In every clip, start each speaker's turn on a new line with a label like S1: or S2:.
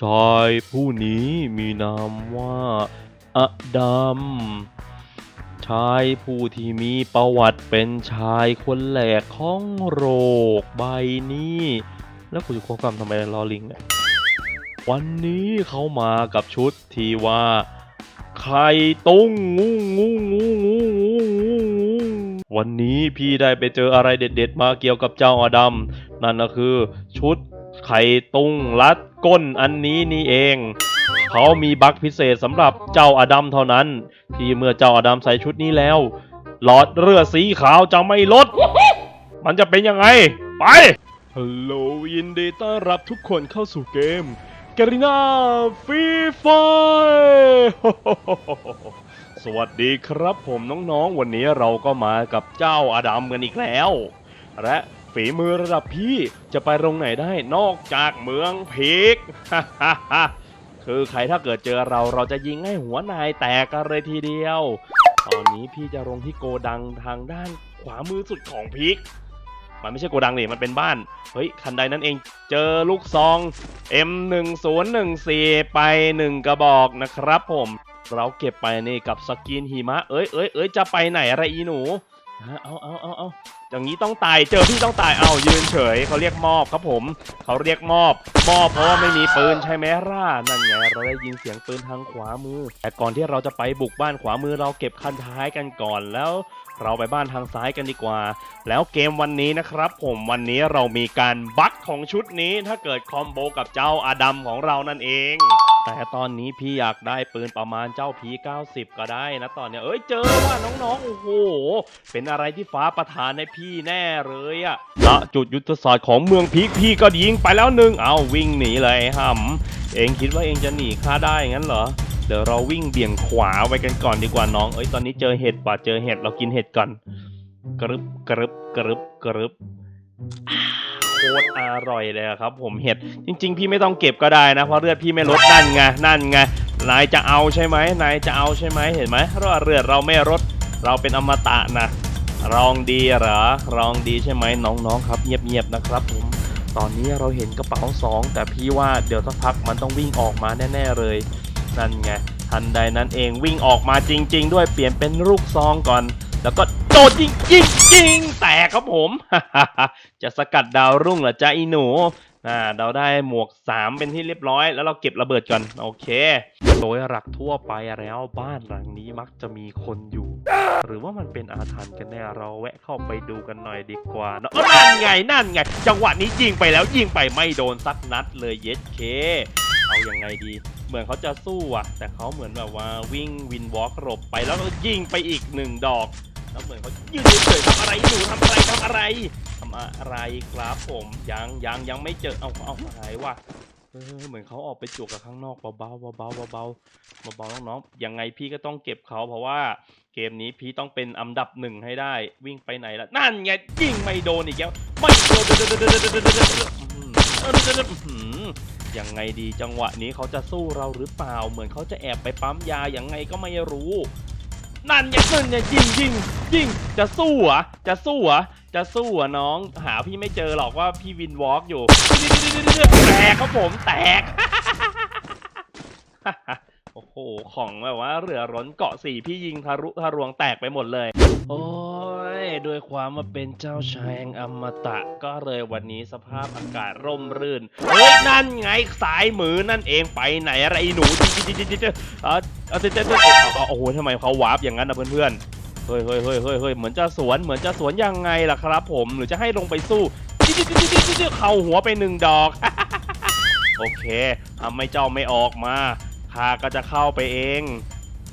S1: ชายผู้นี้มีนามว่าอดัม ชายผู้ที่มีประวัติเป็นชายคนแหลกของโรคใบนี้ แล้วคุณจะข้อความทำไมลอลิงเนี่ย วันนี้เขามากับชุดที่ว่าไข่ตุ้งงูงูงูงูงูงูงูวันนี้พี่ได้ไปเจออะไรเด็ดๆมาเกี่ยวกับเจ้าอดัมนั่นก็คือชุดไข่ตุ้งรัด ก้นอันนี้นี่เอง เขามีบัคพิเศษสำหรับเจ้าอดัมเท่านั้น ที่เมื่อเจ้าอดัมใส่ชุดนี้แล้ว หลอดเลือดสีขาวจะไม่ลด มันจะเป็นยังไง ไป ฮัลโหลยินดีต้อนรับทุกคนเข้าสู่เกมกรินาฟรีไฟสวัสดีครับผมน้องๆ วันนี้เราก็มากับเจ้าอดัมกันอีกแล้ว และ ฝีมือระดับพี่จะไปตรงไหนได้นอกจากเมืองพีกคือใครถ้าเกิดเจอเราเราจะยิงให้หัวนายแตกกันเลยทีเดียว ตอนนี้พี่จะลงที่โกดังทางด้านขวามือสุดของพีกมันไม่ใช่โกดังนี่มันเป็นบ้าน เฮ้ย คันใดนั่นเองเจอลูกซอง M1014 ไป 1 กระบอกนะครับผม เราเก็บไปนี่กับสกินหิมะ เอ้ยเอ้ยเอ้ยจะไปไหนอะไรอีหนู เอาเอาเอาเอาอย่างนี้ต้องตายเจอพี่ต้องตายเอายืนเฉยเขาเรียกมอบครับผม เขาเรียกมอบมอบเพราะว่าไม่มีปืนใช่ไหมล่ะนั่นไงเราได้ยินเสียงปืนทางขวามือ แต่ก่อนที่เราจะไปบุกบ้านขวามือเราเก็บคันท้ายกันก่อนแล้ว เราไปบ้านทางซ้ายกันดีกว่า แล้วเกมวันนี้นะครับผมวันนี้เรามีการบัคของชุดนี้ถ้าเกิดคอมโบกับเจ้าอาดัมของเรานั่นเอง แต่ตอนนี้พี่อยากได้ปืนประมาณเจ้าพี90 ก็ได้นะตอนเนี้ยเอ้ยเจอว่าน้องๆโอ้โห เป็นอะไรที่ฟ้าประทานให้พี่แน่เลยอะณจุดยุทธศาสตร์ของเมืองพีคพี่ก็ยิงไปแล้วหนึ่งเอาวิ่งหนีเลยห่ำเองคิดว่าเองจะหนีข้าได้งั้นเหรอ เดี๋ยวเราวิ่งเบี่ยงขวาไว้กันก่อนดีกว่าน้อง เอ้ยตอนนี้เจอเห็ดป่ะเจอเห็ดเรากินเห็ดก่อนกรึบกรึบกรึบกรึบอ่าโคตรอร่อยเลยครับ ผมเห็ดจริง ๆ พี่ไม่ต้องเก็บก็ได้นะเพราะเลือดพี่ไม่ลดนั่นไงนั่นไงนายจะเอาใช่ไหมนายจะเอาใช่ไหมเห็นไหมเพราะว่าเลือดเราไม่ลดเราเป็นอมตะนะลองดีเหรอลองดีใช่ไหมน้องๆครับ เงียบๆนะครับผมตอนนี้เราเห็นกระเป๋าสองแต่พี่ว่าเดี๋ยวสักพักมันต้องวิ่งออกมาแน่ ๆ เลย นั่นไง ทันใดนั้นเองวิ่งออกมาจริง ๆ ด้วยเปลี่ยนเป็นลูกซองก่อน แล้วก็โดดยิงยิงยิงแตกครับผม จะสกัดดาวรุ่งเหรอจ๊ะอีหนูอ่าเราได้หมวก 3 เป็นที่เรียบร้อย แล้วเราเก็บระเบิดก่อนโอเค โดยหลักทั่วไปแล้วบ้านหลังนี้มักจะมีคนอยู่ หรือว่ามันเป็นอาถรรพ์กันแน่เราแวะเข้าไปดูกันหน่อยดีกว่าเนาะนั่นไงนั่นไง จังหวะนี้ยิงไปแล้วยิงไปไม่โดนสักนัดเลยเย็ดเค เอาอยังไงดี เหมือนเขาจะสู้อะแต่เขาเหมือนแบบว่าวิ่งวินวอล์กหลบไปแล้วก็ยิงไปอีกหนึ่งดอก แล้วเหมือนเขายืนเฉยๆทำอะไรอยู่ทำอะไรทำอะไรทำอะไรครับผมยังยังยังไม่เจอเอาเอาหายว่ะเออเหมือนเขาออกไปจวกกับข้างนอกเบาๆเบาๆเบาๆเบาๆเบาๆน้องๆยังไงพี่ก็ต้องเก็บเขาเพราะว่าเกมนี้พี่ต้องเป็นอันดับหนึ่งให้ได้ วิ่งไปไหนละนั่นไงยิงไม่โดนอีกแล้วไม่โดน ยังไงดีจังหวะนี้เขาจะสู้เราหรือเปล่า เหมือนเขาจะแอบไปปั๊มยาอยังไงก็ไม่รู้ นั่นไงนั่นไงยิงยิงยิงจะสู้เหรอจะสู้เหรอจะสู้เหรอน้อง หาพี่ไม่เจอหรอกว่าพี่วินวอล์กอยู่แตกครับผมแตกโอ้โห ของแบบว่าเรือร้นเกาะสี่พี่ยิงทะลุทะรวงแตกไปหมดเลย โอ้ ด้วยความมาเป็นเจ้าชายแห่งอมตะ ก็เลยวันนี้สภาพอากาศร่มรื่นเฮ้ยนั่นไงสายมือนั่นเองไปไหนอะไรหนูจิ๊จิ๊จิ๊จิ๊จิ๊เออเอาเจ๊จ๊เจ๊โอ้โหทำไมเขาวาร์ปอย่างนั้นนะเพื่อนๆเฮ้ยเฮ้ยเฮ้ยเฮ้ยเฮ้ยเหมือนจะสวนเหมือนจะสวนยังไงล่ะครับ ผมหรือจะให้ลงไปสู้จิ๊จิ๊จิ๊จิ๊จิ๊เข้าหัวไปหนึ่งดอกโอเคทำให้เจ้าไม่ออกมาข้าก็จะเข้าไปเอง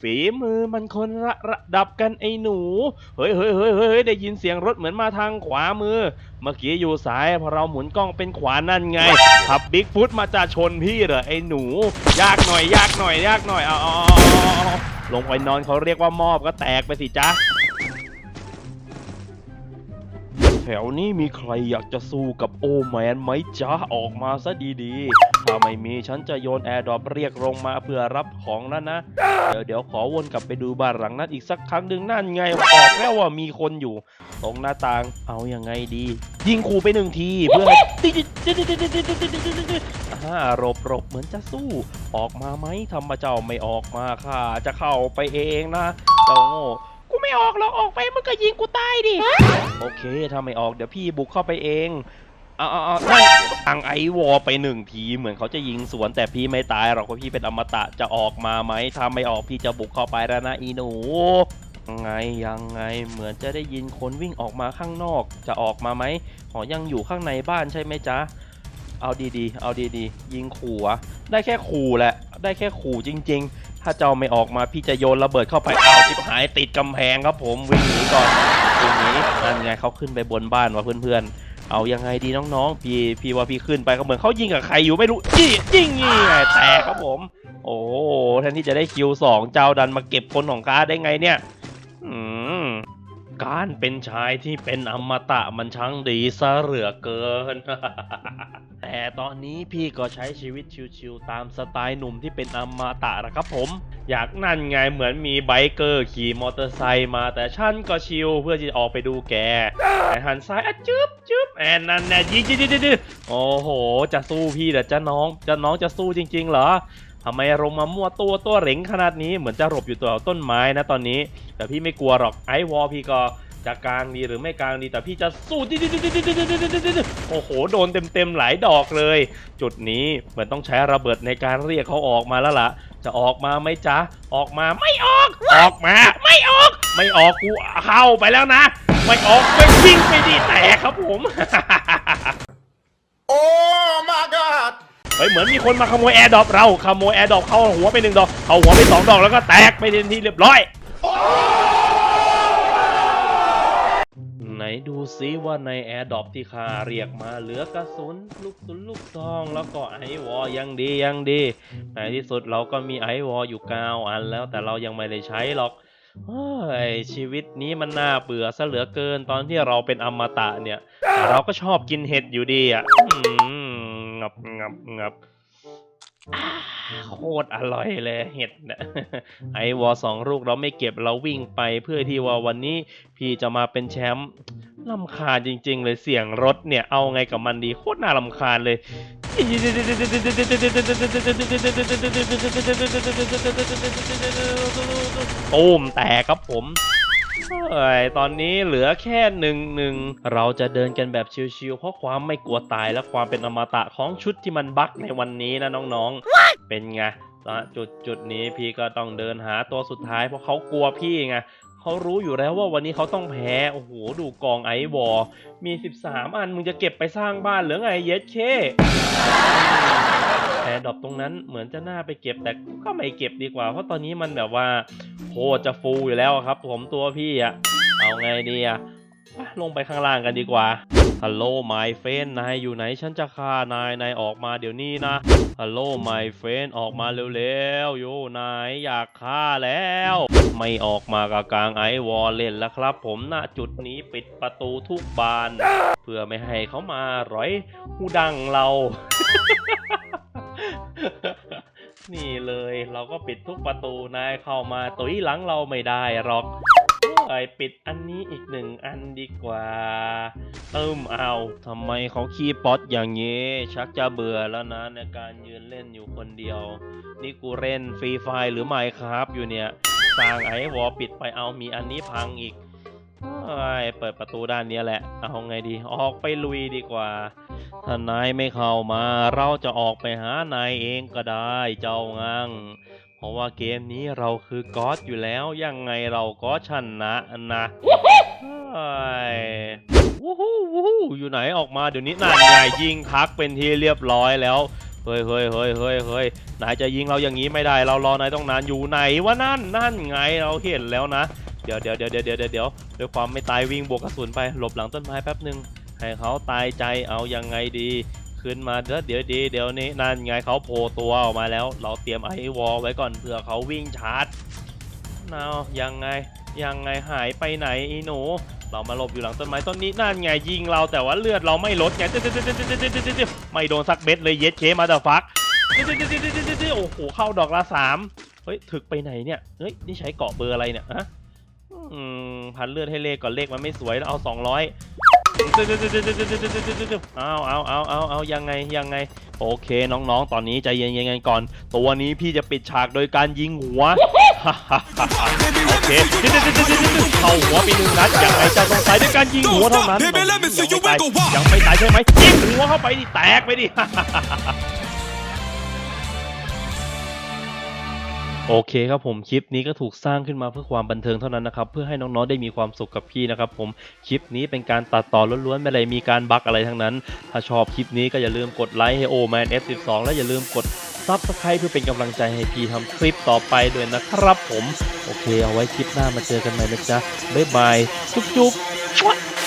S1: ฝีมือมันคนระระดับกันไอ้หนู เฮ้ยเฮ้ยเฮ้ยเฮ้ยได้ยินเสียงรถเหมือนมาทางขวามือ เมื่อกี้อยู่ซ้ายพอเราหมุนกล้องเป็นขวานั่นไงขับบิ๊กฟุตมาจะชนพี่เหรอไอ้หนู ยากหน่อยยากหน่อยยากหน่อยอ๋อาเอาเอาลงไปนอนเขาเรียกว่ามอบก็แตกไปสิจ๊ะ ถวนี้มีใครอยากจะสู้กับโอแมนไหมจ๊ะออกมาซะดีๆ ถ้าไม่มีฉันจะโยนแอร์ดรอปเรียกลงมาเพื่อรับของนั่นนะ เดี๋ยวเดี๋ยวขอวนกลับไปดูบ้านหลังนั้นอีกสักครั้งหนึ่งนั่นไงบอกแล้วว่ามีคนอยู่ ตรงหน้าต่างเอาอยัางไงดี ยิงขู่ไปหนึ่งทีเพื่อให้อ่ารบรบเหมือนจะสู้ ออกมาไหมธรรมเจ้าไม่ออกมาค่ะ จะเข้าไปเองนะเจ้าโง่ ไม่ออกหรอกออกไปมันก็ยิงกูตายดิโอเคถ้าไม่ออกเดี๋ยวพี่บุกเข้าไปเองเอาเอาเอานั่นอังไอวอไปหนึ่งทีเหมือนเขาจะยิงสวนแต่พี่ไม่ตายหรอกเพราะพี่เป็นอมตะจะออกมาไหมถ้าไม่ออกพี่จะบุกเข้าไปแล้วนะอีหนูยังไงยังไงเหมือนจะได้ยินคนวิ่งออกมาข้างนอกจะออกมาไหมหอยังอยู่ข้างในบ้านใช่ไหมจ๊ะเอาดีๆ เอาดีๆ ยิงขู่อะได้แค่ขู่แหละ ได้แค่ขู่จริง ๆ ถ้าเจ้าไม่ออกมาพี่จะโยนระเบิดเข้าไปเอาจิบหายติดกำแพงครับผมวิ่งหนีก่อนวิ่งหนีนั่นไงเขาขึ้นไปบนบ้านว่ะเพื่อนๆ เอายังไงดีน้องๆ พี่พี่ว่าพี่ขึ้นไปก็เหมือนเขายิงกับใครอยู่ไม่รู้จี้ยิงนี่ไงแตกครับผม โอ้แทนที่จะได้คิวสองเจ้าดันมาเก็บคนของข้าได้ไงเนี่ย อืมการเป็นชายที่เป็นอมตะมันช่างดีซะเหลือเกิน แต่ตอนนี้พี่ก็ใช้ชีวิตชิวๆตามสไตล์หนุ่มที่เป็นอมตะนะครับผม อยากนั่นไงเหมือนมีไบเกอร์ขี่มอเตอร์ไซค์มา แต่ฉันก็ชิลเพื่อที่จะออกไปดูแกไอหันซ้ายอะจึ๊บจึ๊บแอนนั่นแน่ยิงยิงยิงยิงโอ้โห จะสู้พี่เหรอจะน้องจะน้องจะสู้จริง ๆ เหรอทำไมลงมามั่วตัวตัวเหร็งขนาดนี้เหมือนจะหลบอยู่ตัวต้นไม้นะตอนนี้ แต่พี่ไม่กลัวหรอกไอวอลพี่ก็ จะกลางดีหรือไม่กลางดีแต่พี่จะสู้ดิดิดิดิดิดิดิดิดิโอ้โหโดนเต็มๆหลายดอกเลย จุดนี้เหมือนต้องใช้ระเบิดในการเรียกเขาออกมาแล้วล่ะ จะออกมาไหมจ๊ะออกมาไม่ออก ออกมา ไม่ออก ไม่ออกกูเข้าไปแล้วนะ ไม่ออกไม่ยิงไปดิแตกครับผม
S2: Oh my god!
S1: เฮ้ยเหมือนมีคนมาขโมยแอร์ดอปเราขโมยแอร์ดอปเข้าหัวไปหนึ่งดอกเข้าหัวไปสองดอกแล้วก็แตกไปทันทีเรียบร้อย ดูซิว่าในแอร์ดอปที่ข้าเรียกมาเหลือกระสุนลูกสุนลูกซองแล้วก็ไอวอยังดียังดี ในที่สุดเราก็มีไอวออยู่เก้าอันแล้วแต่เรายังไม่ได้ใช้หรอกเฮ้ยชีวิตนี้มันน่าเบื่อซะเหลือเกินตอนที่เราเป็นอมตะเนี่ยแต่เราก็ชอบกินเห็ดอยู่ดีอะงับงับงับ โคตรอร่อยเลยเห็ดเนี่ยไอวอลสองลูกเราไม่เก็บเราวิ่งไปเพื่อที่ว่าวันนี้พี่จะมาเป็นแชมป์ลำคาญจริง ๆ เลยเสียงรถเนี่ยเอาไงกับมันดีโคตรน่าลำคาญเลยตูมแตกครับผม เอ้ยตอนนี้เหลือแค่หนึ่งหนึ่งเราจะเดินกันแบบชิวๆเพราะความไม่กลัวตายและความเป็นอมตะของชุดที่มันบั๊กในวันนี้นะน้องๆ เป็นไงตอนจุดจุดนี้พี่ก็ต้องเดินหาตัวสุดท้ายเพราะเขากลัวพี่ไง เขารู้อยู่แล้วว่าวันนี้เขาต้องแพ้ โอ้โห ดูกองไอวอลมี 13 อัน มึงจะเก็บไปสร้างบ้านหรือไงเย็ดเคแพดดรอปตรงนั้นเหมือนจะน่าไปเก็บแต่ก็ไม่เก็บดีกว่า เพราะตอนนี้มันแบบว่าโคจะฟูอยู่แล้วครับ ผมตัวพี่อะเอาไงดีอะลงไปข้างล่างกันดีกว่า ฮัลโหลไมเฟนนายอยู่ไหนฉันจะฆ่านายนายออกมาเดี๋ยวนี้นะฮัลโหลไมเฟนออกมาเร็วๆโยนายอยากฆ่าแล้ว ไม่ออกมากับกลางไอวอลเล่นแล้วครับ ผมณจุดนี้ปิดประตูทุกบาน เพื่อไม่ให้เขามาร้อยหูดังเรานี่เลยเราก็ปิดทุกประตูนายเข้ามาตุยหลังเราไม่ได้หรอก เอ้ยปิดอันนี้อีกหนึ่งอันดีกว่าเติมเอาทำไมเขาขี้ป๊อตอย่างนี้ ชักจะเบื่อแล้วนะในการยืนเล่นอยู่คนเดียว นี่กูเล่นฟรีไฟหรือไมครับอยู่เนี่ยสร้างไอ้วอลปิดไปเอามีอันนี้พังอีกเอ้ยเปิดประตูด้านนี้แหละ เอาไงดี ออกไปลุยดีกว่า ถ้านายไม่เข้ามา เราจะออกไปหานายเองก็ได้ เจ้างัง ราะว่าเกมนี้เราคือก๊อตอยู่แล้ว ยังไงเราก็ชนะนะวู้ฮู้วู้ฮู้อยู่ไหนออกมาเดี๋ยวนี้นั่นไงยิงพักเป็นที่เรียบร้อยแล้วเฮ้ยเฮ้ยเฮ้ยเฮ้ยเฮ้ยนายจะยิงเราอย่างนี้ไม่ได้ เรารอนายต้องนานอยู่ไหนวะนั่นนั่นไงเราเห็นแล้วนะ เดี๋ยวเดี๋ยวเดี๋ยวเดี๋ยวเดี๋ยวเดี๋ยวด้วยความไม่ตายวิ่งบวกกระสุนไปหลบหลังต้นไม้แป๊บหนึ่งให้เขาตายใจเอายังไงดี ขึ้นมาเดี๋ยวเดี๋ยวดีเดี๋ยวนี้นั่นไงเขาโผล่ตัวออกมาแล้ว เราเตรียมไอวอลไว้ก่อนเผื่อเขาวิ่งชาร์จเอายังไงยังไงหายไปไหนอีหนู เรามาหลบอยู่หลังต้นไม้ต้นนี้นั่นไงยิงเราแต่ว่าเลือดเราไม่ลดไงเจ๊ๆๆไม่โดนสักเม็ดเลยเย็ดเคมาเดอะฟักเจ๊ๆๆๆโอ้โหเข้าดอกละสามเฮ้ยถึกไปไหนเนี่ยเฮ้ยนี่ใช้เกาะเบอร์อะไรเนี่ยฮะอืมพันเลือดให้เลขก่อนเลขมันไม่สวยแล้วเอาสองร้อย เอาเอาเอาเอาเอายังไงยังไง โอเคน้องๆ ตอนนี้ใจเย็นๆกันก่อน ตัวนี้พี่จะปิดฉากโดยการยิงหัวโอเคเข้าหัวไปหนึ่งนัดยังไงจะต้องตายด้วยการยิงหัวเท่านั้นยังไม่
S3: ตาย
S1: ยังไม่ตายใช่ไหมยิงหัวเข้าไปดิแตกไปดิ โอเคครับผมคลิปนี้ก็ถูกสร้างขึ้นมาเพื่อความบันเทิงเท่านั้นนะครับเพื่อให้น้องๆได้มีความสุขกับพี่นะครับผมคลิปนี้เป็นการตัดต่อล้วนๆไม่ได้มีการบั๊กอะไรทั้งนั้น ถ้าชอบคลิปนี้ก็อย่าลืมกดไลค์ให้โอแมน F12 และอย่าลืมกดซับสไครต์เพื่อเป็นกำลังใจให้พี่ทำคลิปต่อไปด้วยนะครับผม โอเคเอาไว้คลิปหน้ามาเจอกันใหม่นะจ๊ะบ๊ายบายจุ๊บๆ